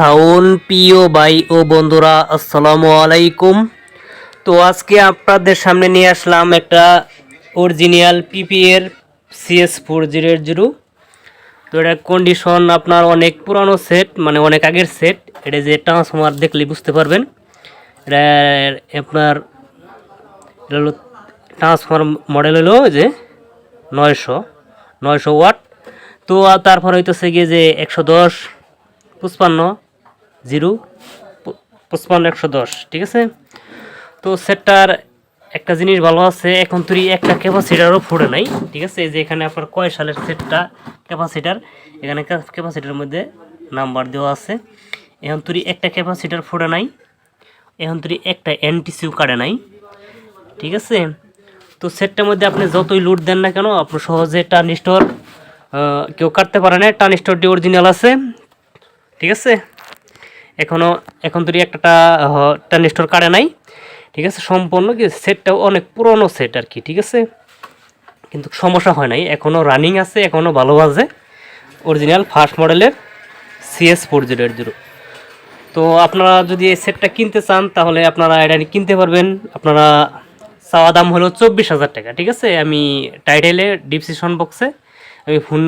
সাউন, প্রিয় ভাই ও বন্ধুরা, আসসালামু আলাইকুম। তো আজকে আপনাদের সামনে নিয়ে আসলাম একটা অরিজিনাল পিপি এর সিএস ফোর জিরো জিরো। তো এটা কন্ডিশন আপনার অনেক পুরানো সেট মানে অনেক আগের সেট এটা যে ট্রান্সফর্মার দেখলে বুঝতে পারবেন। এটা আপনার, এটা হলো ট্রান্সফর্মার মডেল হলো যে নয়শো নয়শো ওয়াট। তো তারপর হইতেছে গিয়ে যে একশো দশ, পঁচপান্ন। জিরো পঁচপান্ন, একশো দশ, ঠিক আছে? তো সেটটার একটা জিনিস ভালো আছে, এখন তুই একটা ক্যাপাসিটারও ফুটে নাই, ঠিক আছে? যে এখানে আপনার কয় সালের সেটটা ক্যাপাসিটার, এখানে ক্যাপাসিটার মধ্যে নাম্বার দেওয়া আছে। এখন তুই একটা ক্যাপাসিটার ফুটে নাই, এখন তুই একটা এনটিসিউ কাটে নাই, ঠিক আছে? তো সেটটার মধ্যে আপনি যতই লুট দেন না কেন, আপনি সহজে টার্নিস্টোর কেউ কাটতে পারে না টার্নিস্টোরটি অরিজিনাল আছে, ঠিক আছে? এখনও এখন তুই একটা টার্নিস্টোর কাটে নাই, ঠিক আছে, সম্পূর্ণ কি সেটটাও অনেক পুরনো সেট আর কি, ঠিক আছে? কিন্তু সমস্যা হয় নাই এখনও রানিং আছে এখনও ভালো বাজে। অরিজিনাল ফার্স্ট মডেলের CS four zero eight zero তো আপনারা যদি এই সেটটা কিনতে চান, তাহলে আপনারা এটা কিনতে পারবেন। আপনারা চাওয়া দাম হলো চব্বিশ হাজার টাকা, ঠিক আছে? আমি টাইটেলে ডিসক্রিপশন বক্সে আমি ফোন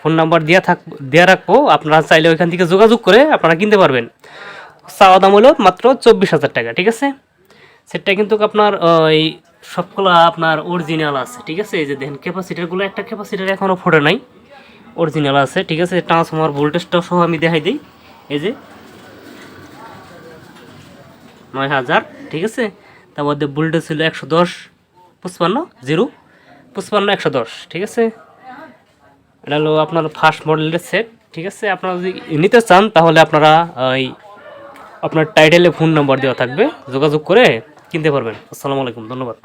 ফোন নাম্বার দেওয়া থাক দেওয়া রাখব। আপনারা চাইলে ওইখান থেকে যোগাযোগ করে আপনারা কিনতে পারবেন। চাওয়া দাম হলো মাত্র চব্বিশ হাজার টাকা, ঠিক আছে? সেটটা কিন্তু আপনার ওই সবগুলো আপনার অরিজিনাল আছে, ঠিক আছে? এই যে দেখেন ক্যাপাসিটারগুলো একটা ক্যাপাসিটার এখনও ফোটে নাই। অরিজিনাল আছে, ঠিক আছে? ট্রান্সফর্মার ভোল্টেজটাও সহ আমি দেখাই দিই। এই যে নয় হাজার, ঠিক আছে? তার মধ্যে ভোল্টেজ ছিল একশো দশ, পঁচপান্ন, জিরো, পঁচপান্ন, একশো দশ, ঠিক আছে? এটা হলো আপনার ফার্স্ট মডেলের সেট ঠিক আছে? আপনারা যদি নিতে চান, তাহলে আপনারা ওই আপনার টাইটেলে ফোন নাম্বার দেওয়া থাকবে, যোগাযোগ করে কিনতে পারবেন। আসসালামু আলাইকুম, ধন্যবাদ।